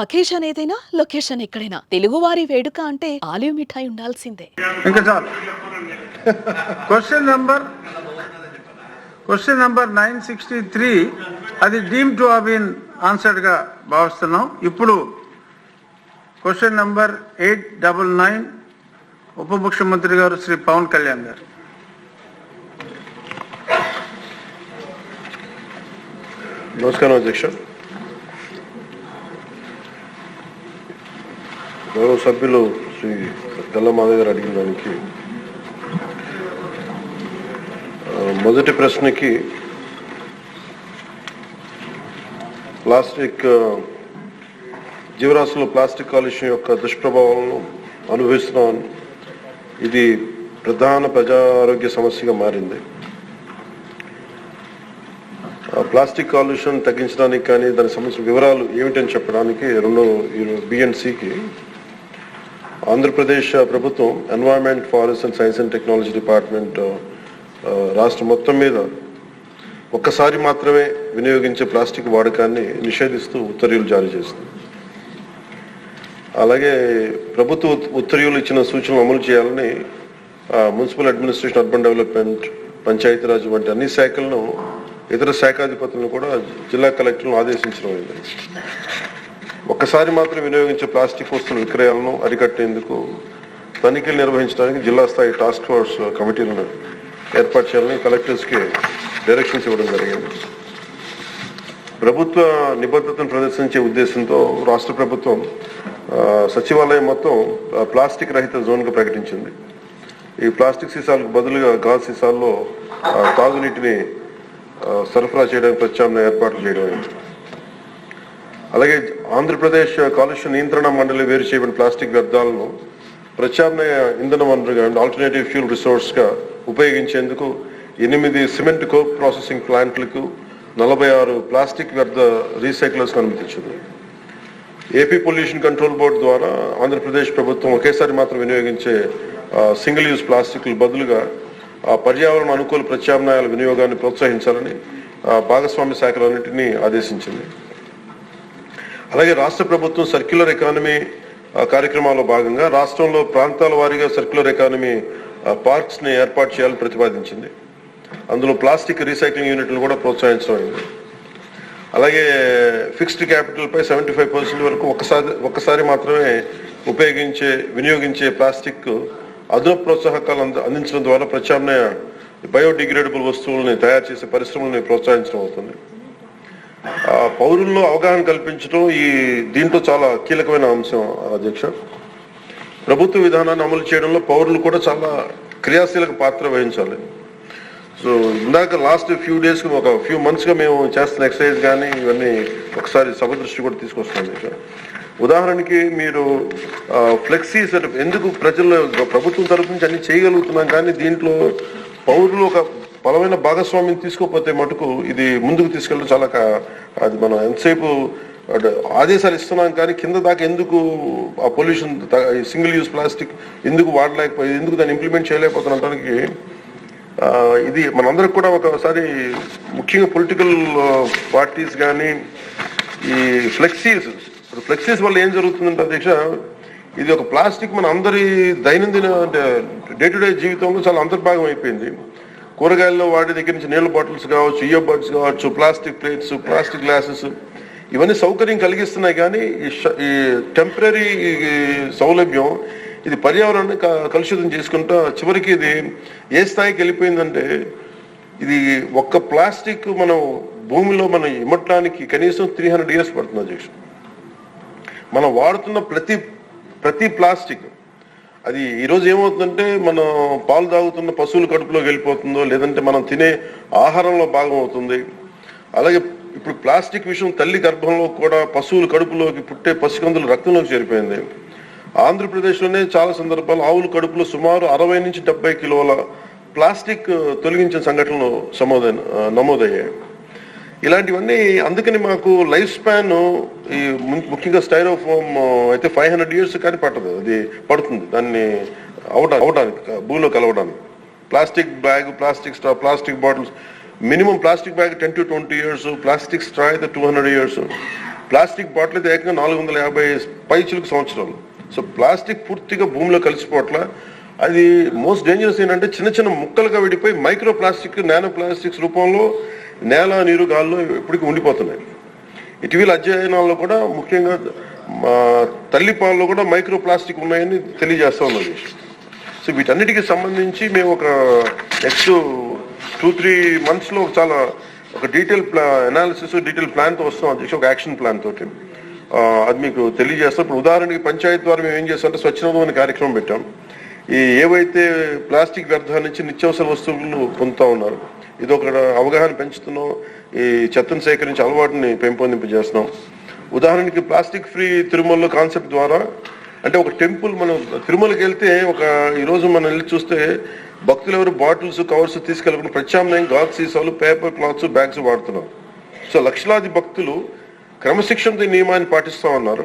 Occasion ఏదైనా location ఎక్కడైనా. తెలుగువారి వేడుక అంటే ఆలివ్ మిఠాయి ఉండాల్సిందే. ఇంకా చాలు. Question number question number nine sixty three అది డీమ్ టు బీన్ ఆన్సర్డ్గా భావిస్తున్నాం. ఇప్పుడు question number eight double nine ఉప ముఖ్యమంత్రి గారు శ్రీ పవన్ కళ్యాణ్ గారు. నమస్కారం అధ్యక్ష. గౌరవ సభ్యులు శ్రీ గల్ల మాధవ్ గారు అడిగిన దానికి మొదటి ప్రశ్నకి ప్లాస్టిక్ జీవరాశులు ప్లాస్టిక్ కాలుష్యం యొక్క దుష్ప్రభావాలను అనుభవిస్తున్నామని ఇది ప్రధాన ప్రజా ఆరోగ్య సమస్యగా మారింది. ఆ ప్లాస్టిక్ కాలుష్యం తగ్గించడానికి కానీ దానికి సంబంధించిన వివరాలు ఏమిటని చెప్పడానికి రెండు బిఎన్సికి ఆంధ్రప్రదేశ్ ప్రభుత్వం environment forest and science and technology department రాష్ట్రం మొత్తం మీద ఒక్కసారి మాత్రమే వినియోగించే ప్లాస్టిక్ వాడకాన్ని నిషేధిస్తూ ఉత్తర్వులు జారీ చేస్తుంది అలాగే ప్రభుత్వ ఉత్తర్వులు ఇచ్చిన సూచనలు అమలు చేయాలని municipal administration urban development Panchayati Raj వంటి అన్ని శాఖలను ఇతర శాఖాధిపతులను కూడా జిల్లా కలెక్టర్లను ఆదేశించడం అయింది ఒక్కసారి మాత్రం వినియోగించే ప్లాస్టిక్ వస్తువుల విక్రయాలను అరికట్టేందుకు తనిఖీలు నిర్వహించడానికి జిల్లా స్థాయి టాస్క్ ఫోర్స్ కమిటీలను ఏర్పాటు చేయాలని కలెక్టర్స్కి డైరెక్షన్స్ ఇవ్వడం జరిగింది. ప్రభుత్వ నిబద్ధతను ప్రదర్శించే ఉద్దేశంతో రాష్ట్ర ప్రభుత్వం సచివాలయం మొత్తం ప్లాస్టిక్ రహిత జోన్గా ప్రకటించింది. ఈ ప్లాస్టిక్ సీసాలకు బదులుగా గాజు సీసాల్లో ఆ, తాగునీటిని సరఫరా చేయడానికి ప్రత్యామ్నాయ ఏర్పాట్లు చేయడం అలాగే ఆంధ్రప్రదేశ్ కాలుష్య నియంత్రణ మండలి వేరు చేయబడిన ప్లాస్టిక్ వ్యర్థాలను ప్రత్యామ్నాయ ఇంధన వనరుగా ఆల్టర్నేటివ్ ఫ్యూల్ రిసోర్స్గా ఉపయోగించేందుకు ఎనిమిది సిమెంట్ కో ప్రాసెసింగ్ ప్లాంట్లకు నలభై ఆరు ప్లాస్టిక్ వ్యర్థ రీసైక్లర్స్కి అనుమతించింది. ఏపీ పొల్యూషన్ కంట్రోల్ బోర్డు ద్వారా ఆంధ్రప్రదేశ్ ప్రభుత్వం ఒకేసారి మాత్రం వినియోగించే సింగిల్ యూజ్ ప్లాస్టిక్లు బదులుగా ఆ, పర్యావరణ అనుకూల ప్రత్యామ్నాయాల వినియోగాన్ని ప్రోత్సహించాలని భాగస్వామ్య శాఖలన్నింటినీ ఆదేశించింది. అలాగే రాష్ట్ర ప్రభుత్వం సర్క్యులర్ ఎకానమీ కార్యక్రమాల్లో భాగంగా రాష్ట్రంలో ప్రాంతాల వారీగా సర్క్యులర్ ఎకానమీ పార్క్స్ని పార్క్స్ని ఏర్పాటు చేయాలని ప్రతిపాదించింది. అందులో ప్లాస్టిక్ రీసైక్లింగ్ యూనిట్లు కూడా ప్రోత్సహించడం అయింది. అలాగే ఫిక్స్డ్ క్యాపిటల్ పై సెవెంటీ ఫైవ్ పర్సెంట్ వరకు ఒకసారి ఒక్కసారి మాత్రమే ఉపయోగించే వినియోగించే ప్లాస్టిక్ అదనపు ప్రోత్సాహకాలు అంద- అందించడం ద్వారా ప్రత్యామ్నాయ బయోడిగ్రేడబుల్ వస్తువుల్ని తయారు చేసే పరిశ్రమల్ని ప్రోత్సహించడం అవుతుంది. పౌరుల్లో అవగాహన కల్పించడం ఈ దీంట్లో చాలా కీలకమైన అంశం అధ్యక్ష. ప్రభుత్వ విధానాన్ని అమలు చేయడంలో పౌరులు కూడా చాలా క్రియాశీలక పాత్ర వహించాలి. సో ఇందాక లాస్ట్ ఫ్యూ డేస్ ఒక ఫ్యూ మంత్స్గా మేము చేస్తున్న ఎక్సర్సైజ్ కానీ ఇవన్నీ ఒకసారి సభ దృష్టి కూడా తీసుకొస్తున్నాం ఉదాహరణకి మీరు ఫ్లెక్సీ సెటప్ ఎందుకు ప్రజల్లో ప్రభుత్వం తరపు నుంచి అన్ని చేయగలుగుతున్నాం కానీ దీంట్లో పౌరులు ఒక బలమైన భాగస్వామ్యం తీసుకోకపోతే మటుకు ఇది ముందుకు తీసుకెళ్ళడం చాలా అది మనం ఎంతసేపు ఆదేశాలు ఇస్తున్నాం కానీ కింద దాకా ఎందుకు ఆ పొల్యూషన్ సింగిల్ యూజ్ ప్లాస్టిక్ ఎందుకు వాడలేకపోయి ఎందుకు దాన్ని ఇంప్లిమెంట్ చేయలేకపోతున్నటానికి ఇది మనందరికి కూడా ఒకసారి ముఖ్యంగా పొలిటికల్ పార్టీస్ కానీ ఈ ఫ్లెక్సీస్ ఇప్పుడు ఫ్లెక్సీస్ వల్ల ఏం జరుగుతుందంటే అధ్యక్ష ఇది ఒక ప్లాస్టిక్ మన అందరి దైనందిన అంటే డే టు డే జీవితంలో చాలా అంతర్భాగం అయిపోయింది. కూరగాయల్లో వాడే దగ్గర నుంచి నీళ్ళ బాటిల్స్ కావచ్చు ఇయర్ బడ్స్ కావచ్చు ప్లాస్టిక్ ప్లేట్స్ ప్లాస్టిక్ గ్లాసెస్ ఇవన్నీ సౌకర్యం కలిగిస్తున్నాయి కానీ ఈ టెంపరీ సౌలభ్యం ఇది పర్యావరణాన్ని క- కలుషితం చేసుకుంటా చివరికి ఇది ఏ స్థాయికి వెళ్ళిపోయిందంటే ఇది ఒక్క ప్లాస్టిక్ మనం భూమిలో మనం ఇమ్మటానికి కనీసం త్రీ హండ్రెడ్ ఇయర్స్ పడుతుంది అధ్యక్ష మనం వాడుతున్న ప్రతి ప్రతి ప్లాస్టిక్ అది ఈరోజు ఏమవుతుందంటే మనం పాలు తాగుతున్న పశువుల కడుపులోకి వెళ్ళిపోతుందో లేదంటే మనం తినే ఆహారంలో భాగం అవుతుంది. అలాగే ఇప్పుడు ప్లాస్టిక్ విషయం తల్లి గర్భంలో కూడా పశువుల కడుపులోకి పుట్టే పసికందుల రక్తంలోకి చేరిపోయింది. ఆంధ్రప్రదేశ్లోనే చాలా సందర్భాలు ఆవుల కడుపులో సుమారు అరవై నుంచి డెబ్బై కిలోల ప్లాస్టిక్ తొలగించిన సంఘటనలు సమోదైన నమోదయ్యాయి. ఇలాంటివన్నీ అందుకని మాకు లైఫ్ స్పాన్ ఈ ముఖ్యంగా స్టైరోఫోమ్ అయితే ఫైవ్ హండ్రెడ్ ఇయర్స్ కానీ పట్టదు. అది పడుతుంది. దాన్ని అవడానికి అవడానికి భూమిలో కలవడానికి. Plastic bag plastic straw plastic bottles. Minimum plastic bag ten to twenty years plastic straw అయితే two hundred years. Plastic bottle అయితే ఏకంగా నాలుగు వందల యాభై పైచులకు సంవత్సరాలు. సో ప్లాస్టిక్ పూర్తిగా భూమిలో కలిసిపోవట్ల అది మోస్ట్ డేంజరస్ ఏంటంటే చిన్న చిన్న ముక్కలుగా విడిపోయి మైక్రో ప్లాస్టిక్ నానో ప్లాస్టిక్స్ రూపంలో నేల నీరు గాల్లో ఇప్పటికీ ఉండిపోతున్నాయి. ఇటీవల అధ్యయనాల్లో కూడా ముఖ్యంగా మా తల్లి పాలలో కూడా మైక్రో ప్లాస్టిక్ ఉన్నాయని తెలియజేస్తా ఉన్నది. సో వీటన్నిటికీ సంబంధించి మేము ఒక నెక్స్ట్ టూ త్రీ మంత్స్లో చాలా ఒక డీటెయిల్ ప్లా అనాలిసిస్ డీటెయిల్ ప్లాన్తో వస్తాం అధ్యక్ష ఒక యాక్షన్ ప్లాన్ తోటి. అది మీకు తెలియజేస్తాం. ఇప్పుడు ఉదాహరణకి పంచాయతీ ద్వారా మేము ఏం చేస్తామంటే స్వచ్ఛందం అనే కార్యక్రమం పెట్టాం. ఈ ఏవైతే ప్లాస్టిక్ వ్యర్థాల నుంచి నిత్యావసర వస్తువులు పొందుతా ఉన్నారు ఇది ఒక అవగాహన పెంచుతున్నాం. ఈ చెత్తను సేకరించి అలవాటుని పెంపొందింపజేస్తున్నాం. ఉదాహరణకి ప్లాస్టిక్ ఫ్రీ తిరుమలలో కాన్సెప్ట్ ద్వారా అంటే ఒక టెంపుల్ మనం తిరుమలకి వెళ్తే ఒక ఈరోజు మనం వెళ్ళి చూస్తే భక్తులు ఎవరు బాటిల్స్ కవర్స్ తీసుకెళ్ళకుండా ప్రత్యామ్నాయం గాజు సీసాలు పేపర్ క్లాత్స్ బ్యాగ్స్ వాడుతున్నారు. సో లక్షలాది భక్తులు క్రమశిక్షణతో నియమాన్ని పాటిస్తూ ఉన్నారు.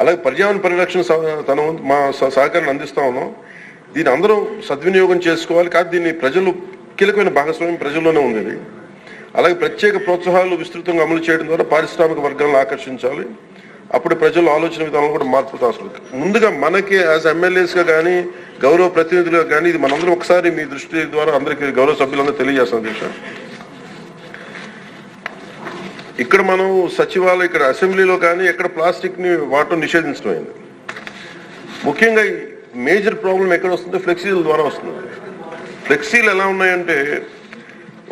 అలాగే పర్యావరణ పరిరక్షణ తన మా సహ- సహకారాన్ని అందిస్తా ఉన్నాం. దీన్ని అందరూ సద్వినియోగం చేసుకోవాలి. కాదు దీన్ని ప్రజలు కీలకమైన భాగస్వామ్యం ప్రజల్లోనే ఉంది అలాగే ప్రత్యేక ప్రోత్సాహాలు విస్తృతంగా అమలు చేయడం ద్వారా పారిశ్రామిక వర్గాలను ఆకర్షించాలి. అప్పుడు ప్రజల ఆలోచన విధానంలో కూడా మార్పు అవసరం ముందుగా మనకి యాజ్ ఎమ్మెల్యేస్గా కానీ గౌరవ ప్రతినిధులుగా కానీ ఇది మనందరం ఒకసారి మీ దృష్టి ద్వారా అందరికీ గౌరవ సభ్యులందరూ తెలియజేస్తాం దీక్ష ఇక్కడ మనం సచివాలయం ఇక్కడ అసెంబ్లీలో కానీ ఎక్కడ ప్లాస్టిక్ని వాడటం నిషేధించడం ముఖ్యంగా మేజర్ ప్రాబ్లం ఎక్కడ వస్తుంది ఫ్లెక్సీల ద్వారా వస్తుంది. ఫ్లెక్సీలు ఎలా ఉన్నాయంటే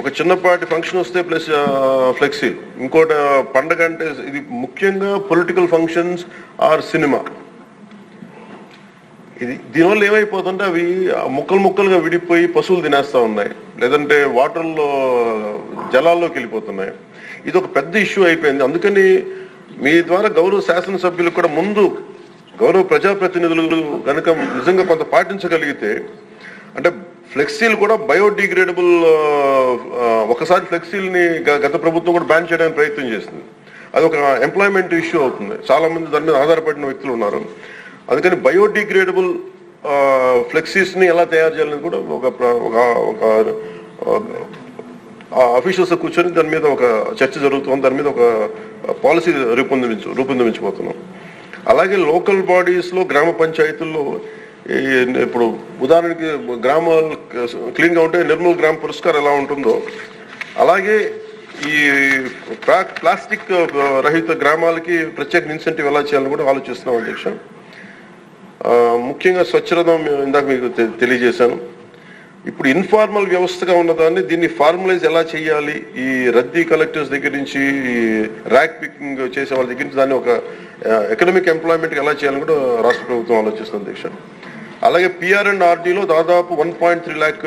ఒక చిన్నపాటి ఫంక్షన్ వస్తే ప్లస్ ఫ్లెక్సీలు. ఇంకోటి పండగ అంటే ఇది ముఖ్యంగా పొలిటికల్ ఫంక్షన్స్ ఆర్ సినిమా. ఇది దీనివల్ల ఏమైపోతుంటే అవి ముక్కలు ముక్కలుగా విడిపోయి పశువులు తినేస్తా ఉన్నాయి. లేదంటే వాటర్లో జలాల్లోకి వెళ్ళిపోతున్నాయి. ఇది ఒక పెద్ద ఇష్యూ అయిపోయింది. అందుకని మీ ద్వారా గౌరవ శాసనసభ్యులకు కూడా ముందు గౌరవ ప్రజాప్రతినిధులు కనుక నిజంగా కొంత పాటించగలిగితే అంటే ఫ్లెక్సీలు కూడా బయోడిగ్రేడబుల్ ఒకసారి ఫ్లెక్సీల్ని గత ప్రభుత్వం కూడా బ్యాన్ చేయడానికి ప్రయత్నం చేసింది. అది ఒక ఎంప్లాయ్మెంట్ ఇష్యూ అవుతుంది. చాలా మంది దాని మీద ఆధారపడిన వ్యక్తులు ఉన్నారు. అందుకని బయోడిగ్రేడబుల్ ఫ్లెక్సీస్ని ఎలా తయారు చేయాలని కూడా ఒక ఒక ఒక అఫీషియల్స్ కూర్చొని దాని మీద ఒక చర్చ జరుగుతుంది దాని మీద ఒక పాలసీ రూపొందించు రూపొందించబోతున్నాం అలాగే లోకల్ బాడీస్లో గ్రామ పంచాయతీల్లో ఇప్పుడు ఉదాహరణకి గ్రామాలు క్లీన్గా ఉంటే నిర్మల్ గ్రామ పురస్కారం ఎలా ఉంటుందో అలాగే ఈ ప్లా- ప్లాస్టిక్ రహిత గ్రామాలకి ప్రత్యేక ఇన్సెంటివ్ ఎలా చేయాలని కూడా ఆలోచిస్తున్నాం అధ్యక్ష. ముఖ్యంగా స్వచ్ఛరథం ఇందాక మీకు తె- తెలియజేశాను. ఇప్పుడు ఇన్ఫార్మల్ వ్యవస్థగా ఉన్నదాన్ని దీన్ని ఫార్మలైజ్ ఎలా చేయాలి? ఈ రద్దీ కలెక్టర్స్ దగ్గర నుంచి ర్యాక్ పికింగ్ చేసే వాళ్ళ దగ్గర నుంచి దాన్ని ఒక ఎకనామిక్ ఎంప్లాయ్మెంట్ ఎలా చేయాలని కూడా రాష్ట్ర ప్రభుత్వం ఆలోచిస్తుంది దీక్ష అలాగే పిఆర్ అండ్ ఆర్డీలో దాదాపు వన్ పాయింట్ త్రీ ల్యాక్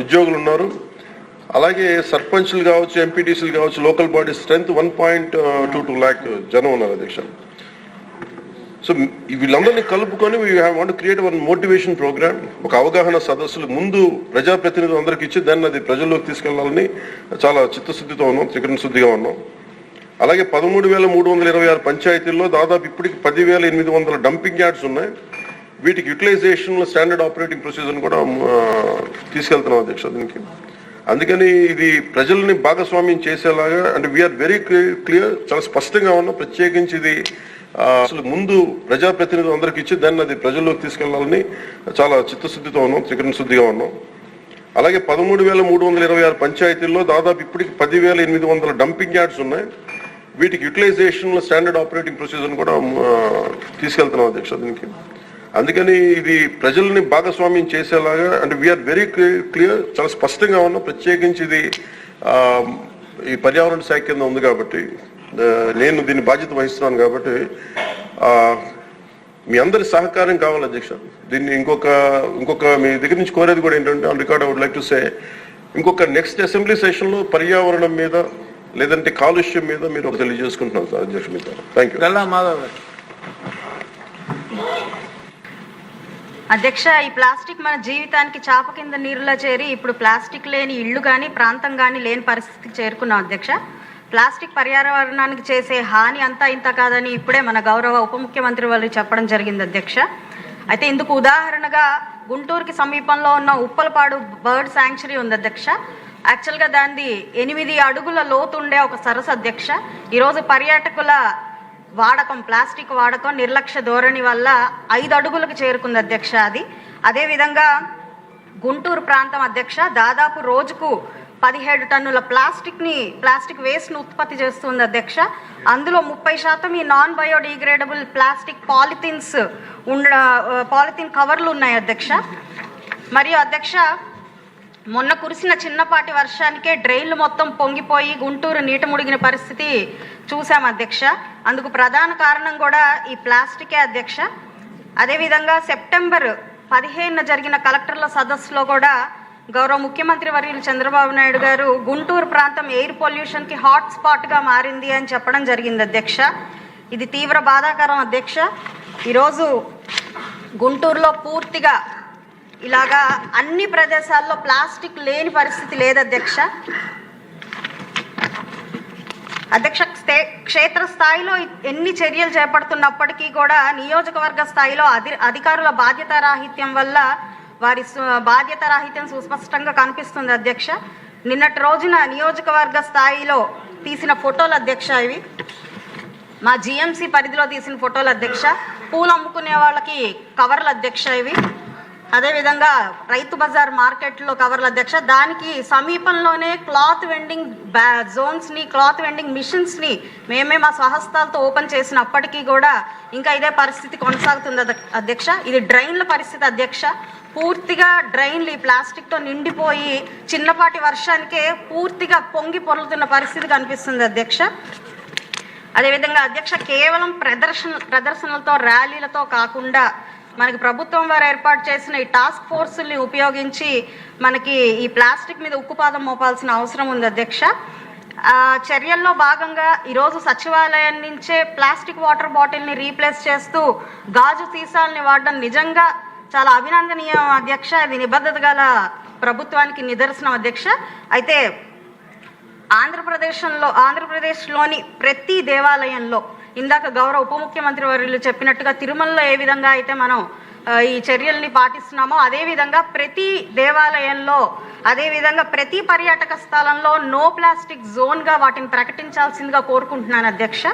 ఉద్యోగులు ఉన్నారు. అలాగే సర్పంచ్లు కావచ్చు ఎంపీటీసీలు కావచ్చు local body strength one point two two lakh జనం ఉన్నారు అధ్యక్ష సో వీళ్ళందరినీ కలుపుకొని we want create one motivation programme ఒక అవగాహన సదస్సులు ముందు ప్రజాప్రతినిధులు అందరికి ఇచ్చి దాన్ని అది ప్రజల్లోకి తీసుకెళ్ళాలని చాలా చిత్తశుద్ధితో ఉన్నాం త్రికరణ శుద్ధిగా ఉన్నాం. అలాగే పదమూడు వేల మూడు వందల ఇరవై ఆరు పంచాయతీల్లో దాదాపు ఇప్పటికి పదివేల ఎనిమిది వందల డంపింగ్ యార్డ్స్ ఉన్నాయి. వీటికి యూటిలైజేషన్ స్టాండర్డ్ ఆపరేటింగ్ ప్రొసీజర్ కూడా తీసుకెళ్తున్నాం అధ్యక్ష దీనికి. అందుకని ఇది ప్రజల్ని భాగస్వామ్యం చేసేలాగా అంటే వీఆర్ వెరీ క్లియర్ చాలా స్పష్టంగా ఉన్నాం. ప్రత్యేకించి ఇది అసలు ముందు ప్రజాప్రతినిధులు అందరికి ఇచ్చి దాన్ని అది ప్రజల్లోకి తీసుకెళ్ళాలని చాలా చిత్తశుద్ధితో ఉన్నాం త్రికరణ శుద్ధిగా ఉన్నాం. అలాగే పదమూడు వేల మూడు వందల ఇరవై ఆరు పంచాయతీల్లో దాదాపు ఇప్పటికి పదివేల ఎనిమిది వందల డంపింగ్ యార్డ్స్ ఉన్నాయి. వీటికి యూటిలైజేషన్ స్టాండర్డ్ ఆపరేటింగ్ ప్రొసీజర్ కూడా తీసుకెళ్తున్నాం అధ్యక్ష దీనికి. అందుకని ఇది ప్రజల్ని భాగస్వామ్యం చేసేలాగా అంటే వీఆర్ వెరీ క్లియర్ చాలా స్పష్టంగా ఉన్నాం. ప్రత్యేకించి ఇది ఈ పర్యావరణ శాఖ కింద ఉంది కాబట్టి నేను దీన్ని బాధ్యత వహిస్తున్నాను కాబట్టి మీ అందరి సహకారం కావాలి అధ్యక్ష. దీన్ని ఇంకొక ఇంకొక మీ దగ్గర నుంచి కోరేది కూడా ఏంటంటే on record I would like to say ఇంకొక నెక్స్ట్ అసెంబ్లీ సెషన్లో పర్యావరణం మీద లేదంటే కాలుష్యం మీద మీరు ఒక తెలియజేసుకుంటున్నాను సార్ అధ్యక్ష మీద థ్యాంక్ యూ అధ్యక్ష ఈ ప్లాస్టిక్ మన జీవితానికి చాప కింద నీరులా చేరి ఇప్పుడు ప్లాస్టిక్ లేని ఇళ్ళు కానీ ప్రాంతం కానీ లేని పరిస్థితికి చేరుకున్నాం అధ్యక్ష. ప్లాస్టిక్ పర్యావరణానికి చేసే హాని అంతా ఇంత కాదని ఇప్పుడే మన గౌరవ ఉప ముఖ్యమంత్రి వాళ్ళు చెప్పడం జరిగింది అధ్యక్ష. అయితే ఇందుకు ఉదాహరణగా గుంటూరుకి సమీపంలో ఉన్న ఉప్పలపాడు బర్డ్ శాంక్చురీ ఉంది అధ్యక్ష. యాక్చువల్గా దాన్ని ఎనిమిది అడుగుల లోతు ఉండే ఒక సరస్సు అధ్యక్ష. ఈరోజు పర్యాటకుల వాడకం ప్లాస్టిక్ వాడకం నిర్లక్ష్య ధోరణి వల్ల ఐదు అడుగులకు చేరుకుంది అధ్యక్ష. అది అదేవిధంగా గుంటూరు ప్రాంతం అధ్యక్ష దాదాపు రోజుకు పదిహేడు టన్నుల ప్లాస్టిక్ని ప్లాస్టిక్ వేస్ట్ను ఉత్పత్తి చేస్తుంది అధ్యక్ష. అందులో ముప్పై శాతం ఈ నాన్ బయోడిగ్రేడబుల్ ప్లాస్టిక్ పాలిథిన్స్ ఉండ పాలిథిన్ కవర్లు ఉన్నాయి అధ్యక్ష. మరియు అధ్యక్ష మొన్న కురిసిన చిన్నపాటి వర్షానికే డ్రైన్లు మొత్తం పొంగిపోయి గుంటూరు నీట ముడిగిన పరిస్థితి చూసాం అధ్యక్ష. అందుకు ప్రధాన కారణం కూడా ఈ ప్లాస్టికే అధ్యక్ష. అదేవిధంగా సెప్టెంబర్ పదిహేనున జరిగిన కలెక్టర్ల సదస్సులో కూడా గౌరవ ముఖ్యమంత్రి వర్యులు చంద్రబాబు నాయుడు గారు గుంటూరు ప్రాంతం ఎయిర్ పొల్యూషన్కి హాట్ స్పాట్గా మారింది అని చెప్పడం జరిగింది అధ్యక్ష. ఇది తీవ్ర బాధాకరం అధ్యక్ష. ఈరోజు గుంటూరులో పూర్తిగా ఇలాగా అన్ని ప్రదేశాల్లో ప్లాస్టిక్ లేని పరిస్థితి లేదు అధ్యక్ష. అధ్యక్ష క్షేత్రస్థాయిలో క్షేత్ర స్థాయిలో ఎన్ని చర్యలు చేపడుతున్నప్పటికీ కూడా నియోజకవర్గ స్థాయిలో అధి అధికారుల బాధ్యత రాహిత్యం వల్ల వారి సు- బాధ్యత రాహిత్యం సుస్పష్టంగా కనిపిస్తుంది అధ్యక్ష. నిన్నటి రోజున నియోజకవర్గ స్థాయిలో తీసిన ఫోటోలు అధ్యక్ష ఇవి. మా జిఎంసి పరిధిలో తీసిన ఫోటోలు అధ్యక్ష. పూలు అమ్ముకునే వాళ్ళకి కవర్ల అధ్యక్ష ఇవి. అదేవిధంగా రైతు బజార్ మార్కెట్లో కవర్ల అధ్యక్ష. దానికి సమీపంలోనే క్లాత్ వెండింగ్ బ్యా జోన్స్ని క్లాత్ వెండింగ్ మిషన్స్ని మేమే మా స్వహస్తాలతో ఓపెన్ చేసినప్పటికీ కూడా ఇంకా ఇదే పరిస్థితి కొనసాగుతుంది అధ్యక్ష. ఇది డ్రైన్ల పరిస్థితి అధ్యక్ష. పూర్తిగా డ్రైన్లు ఈ ప్లాస్టిక్తో నిండిపోయి చిన్నపాటి వర్షానికే పూర్తిగా పొంగి పొర్లుతున్న పరిస్థితి కనిపిస్తుంది అధ్యక్ష. అదేవిధంగా అధ్యక్ష కేవలం ప్రదర్శన ప్రదర్శనలతో ర్యాలీలతో కాకుండా మనకి ప్రభుత్వం వారు ఏర్పాటు చేసిన ఈ టాస్క్ ఫోర్సుల్ని ఉపయోగించి మనకి ఈ ప్లాస్టిక్ మీద ఉక్కుపాదం మోపాల్సిన అవసరం ఉంది అధ్యక్ష. చర్యల్లో భాగంగా ఈరోజు సచివాలయం నుంచే ప్లాస్టిక్ వాటర్ బాటిల్ని రీప్లేస్ చేస్తూ గాజు సీసాలని వాడడం నిజంగా చాలా అభినందనీయం అధ్యక్ష ఇది నిబద్ధత గల ప్రభుత్వానికి నిదర్శనం అధ్యక్ష. అయితే ఆంధ్రప్రదేశ్లో ఆంధ్రప్రదేశ్లోని ప్రతి దేవాలయంలో ఇందాక గౌరవ ఉప ముఖ్యమంత్రి వర్యులు చెప్పినట్టుగా తిరుమలలో ఏ విధంగా అయితే మనం ఈ చర్యల్ని పాటిస్తున్నామో అదేవిధంగా ప్రతి దేవాలయంలో అదేవిధంగా ప్రతి పర్యాటక స్థలంలో నో ప్లాస్టిక్ జోన్గా వాటిని ప్రకటించాల్సిందిగా కోరుకుంటున్నాను అధ్యక్ష.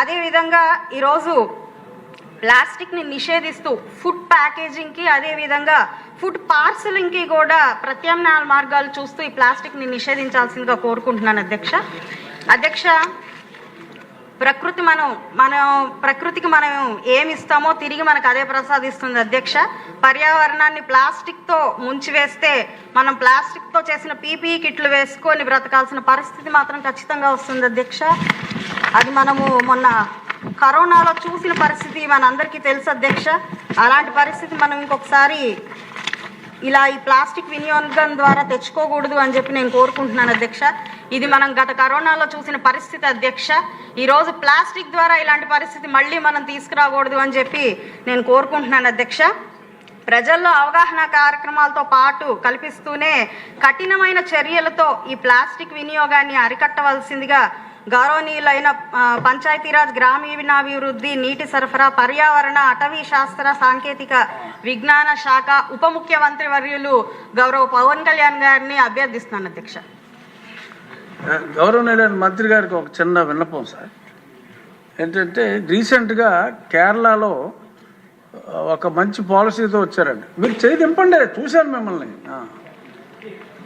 అదేవిధంగా ఈరోజు ప్లాస్టిక్ని నిషేధిస్తూ ఫుడ్ ప్యాకేజింగ్కి అదేవిధంగా ఫుడ్ పార్సలింగ్కి కూడా ప్రత్యామ్నాయ మార్గాలు చూస్తూ ఈ ప్లాస్టిక్ని నిషేధించాల్సిందిగా కోరుకుంటున్నాను అధ్యక్ష. అధ్యక్ష ప్రకృతి మనం మనం ప్రకృతికి మనం ఏమి ఇస్తామో తిరిగి మనకు అదే ప్రసాదిస్తుంది అధ్యక్ష. పర్యావరణాన్ని ప్లాస్టిక్తో ముంచివేస్తే మనం ప్లాస్టిక్తో చేసిన పీపీఈ కిట్లు వేసుకొని బ్రతకాల్సిన పరిస్థితి మాత్రం ఖచ్చితంగా వస్తుంది అధ్యక్ష. అది మనము మొన్న కరోనాలో చూసిన పరిస్థితి మనందరికీ తెలుసు అధ్యక్ష. అలాంటి పరిస్థితి మనం ఇంకొకసారి ఇలా ఈ ప్లాస్టిక్ వినియోగం ద్వారా తెచ్చుకోకూడదు అని చెప్పి నేను కోరుకుంటున్నాను అధ్యక్ష. ఇది మనం గత కరోనాలో చూసిన పరిస్థితి అధ్యక్ష. ఈరోజు ప్లాస్టిక్ ద్వారా ఇలాంటి పరిస్థితి మళ్ళీ మనం తీసుకురాకూడదు అని చెప్పి నేను కోరుకుంటున్నాను అధ్యక్ష. ప్రజల్లో అవగాహన కార్యక్రమాలతో పాటు కల్పిస్తూనే కఠినమైన చర్యలతో ఈ ప్లాస్టిక్ వినియోగాన్ని అరికట్టవలసిందిగా గౌరవనీయులైన పంచాయతీరాజ్ గ్రామీణాభివృద్ధి నీటి సరఫరా పర్యావరణ అటవీ శాస్త్ర సాంకేతిక విజ్ఞాన శాఖ ఉప ముఖ్యమంత్రి వర్యులు గౌరవ పవన్ కళ్యాణ్ గారిని అభ్యర్థిస్తున్నాను అధ్యక్ష. గౌరవనీయులైన మంత్రి గారికి ఒక చిన్న విన్నపం సార్. ఏంటంటే రీసెంట్గా కేరళలో ఒక మంచి పాలసీతో వచ్చారండి. మీరు చేయి దింపండి చూశాను మిమ్మల్ని.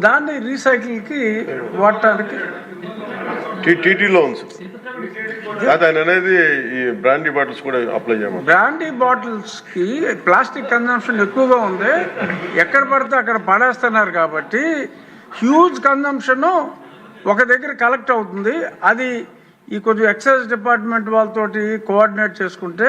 దాన్ని రీసైకిల్కి వాడటానికి అది ఆయన అనేది ఈ బ్రాండీ బాటిల్స్ కూడా అప్లై చేయమని. బ్రాండీ బాటిల్స్కి ప్లాస్టిక్ కన్జంప్షన్ ఎక్కువగా ఉంది. ఎక్కడ పడితే అక్కడ పడేస్తున్నారు కాబట్టి హ్యూజ్ కన్జంప్షన్ ఒక దగ్గర కలెక్ట్ అవుతుంది. అది ఈ కొంచెం ఎక్సైజ్ డిపార్ట్మెంట్ వాళ్ళతోటి కోఆర్డినేట్ చేసుకుంటే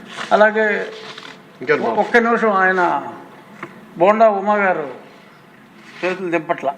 అలాగే ఒక్క నిమిషం ఆయన బోండా ఉమా గారు చేతులు దింపట్ల.